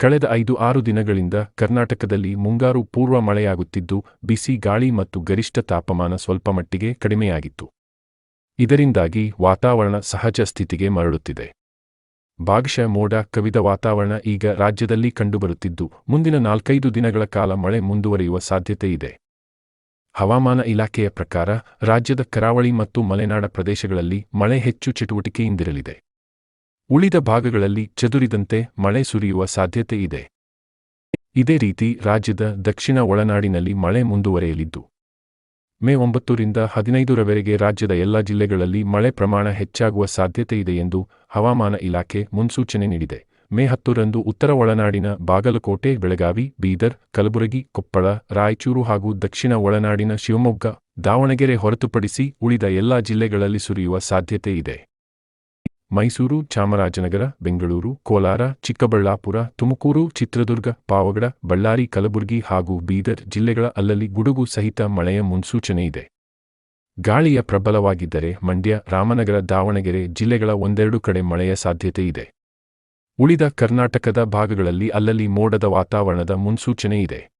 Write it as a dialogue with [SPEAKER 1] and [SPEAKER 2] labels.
[SPEAKER 1] ಕಳೆದ ಐದು ಆರು ದಿನಗಳಿಂದ ಕರ್ನಾಟಕದಲ್ಲಿ ಮುಂಗಾರು ಪೂರ್ವ ಮಳೆಯಾಗುತ್ತಿದ್ದು, ಬಿಸಿ ಗಾಳಿ ಮತ್ತು ಗರಿಷ್ಠ ತಾಪಮಾನ ಸ್ವಲ್ಪಮಟ್ಟಿಗೆ ಕಡಿಮೆಯಾಗಿತ್ತು. ಇದರಿಂದಾಗಿ ವಾತಾವರಣ ಸಹಜ ಸ್ಥಿತಿಗೆ ಮರಳುತ್ತಿದೆ. ಭಾಗಶಃ ಮೋಡ ಕವಿದ ವಾತಾವರಣ ಈಗ ರಾಜ್ಯದಲ್ಲಿ ಕಂಡುಬರುತ್ತಿದ್ದು, ಮುಂದಿನ ನಾಲ್ಕೈದು ದಿನಗಳ ಕಾಲ ಮಳೆ ಮುಂದುವರಿಯುವ ಸಾಧ್ಯತೆ ಇದೆ. ಹವಾಮಾನ ಇಲಾಖೆಯ ಪ್ರಕಾರ, ರಾಜ್ಯದ ಕರಾವಳಿ ಮತ್ತು ಮಲೆನಾಡ ಪ್ರದೇಶಗಳಲ್ಲಿ ಮಳೆ ಹೆಚ್ಚು ಚಟುವಟಿಕೆಯಿಂದಿರಲಿದೆ. ಉಳಿದ ಭಾಗಗಳಲ್ಲಿ ಚದುರಿದಂತೆ ಮಳೆ ಸುರಿಯುವ ಸಾಧ್ಯತೆ ಇದೆ. ಇದೇ ರೀತಿ ರಾಜ್ಯದ ದಕ್ಷಿಣ ಒಳನಾಡಿನಲ್ಲಿ ಮಳೆ ಮುಂದುವರೆಯಲಿದ್ದು. ಮೇ ಒಂಬತ್ತರಿಂದ ಹದಿನೈದರವರೆಗೆ ರಾಜ್ಯದ ಎಲ್ಲ ಜಿಲ್ಲೆಗಳಲ್ಲಿ ಮಳೆ ಪ್ರಮಾಣ ಹೆಚ್ಚಾಗುವ ಸಾಧ್ಯತೆ ಇದೆ ಎಂದು ಹವಾಮಾನ ಇಲಾಖೆ ಮುನ್ಸೂಚನೆ ನೀಡಿದೆ. ಮೇ ಹತ್ತರಂದು ಉತ್ತರ ಒಳನಾಡಿನ ಬಾಗಲಕೋಟೆ, ಬೆಳಗಾವಿ, ಬೀದರ್, ಕಲಬುರಗಿ, ಕೊಪ್ಪಳ, ರಾಯಚೂರು ಹಾಗೂ ದಕ್ಷಿಣ ಒಳನಾಡಿನ ಶಿವಮೊಗ್ಗ, ದಾವಣಗೆರೆ ಹೊರತುಪಡಿಸಿ ಉಳಿದ ಎಲ್ಲಾ ಜಿಲ್ಲೆಗಳಲ್ಲಿ ಸುರಿಯುವ ಸಾಧ್ಯತೆ ಇದೆ. ಮೈಸೂರು, ಚಾಮರಾಜನಗರ, ಬೆಂಗಳೂರು, ಕೋಲಾರ, ಚಿಕ್ಕಬಳ್ಳಾಪುರ, ತುಮಕೂರು, ಚಿತ್ರದುರ್ಗ, ಪಾವಗಡ, ಬಳ್ಳಾರಿ, ಕಲಬುರಗಿ ಹಾಗೂ ಬೀದರ್ ಜಿಲ್ಲೆಗಳ ಅಲ್ಲಲ್ಲಿ ಗುಡುಗು ಸಹಿತ ಮಳೆಯ ಮುನ್ಸೂಚನೆ ಇದೆ. ಗಾಳಿಯ ಪ್ರಬಲವಾಗಿದ್ದರೆ ಮಂಡ್ಯ, ರಾಮನಗರ, ದಾವಣಗೆರೆ ಜಿಲ್ಲೆಗಳ ಒಂದೆರಡು ಕಡೆ ಮಳೆಯ ಸಾಧ್ಯತೆ ಇದೆ. ಉಳಿದ ಕರ್ನಾಟಕದ ಭಾಗಗಳಲ್ಲಿ ಅಲ್ಲಲ್ಲಿ ಮೋಡದ ವಾತಾವರಣದ ಮುನ್ಸೂಚನೆ ಇದೆ.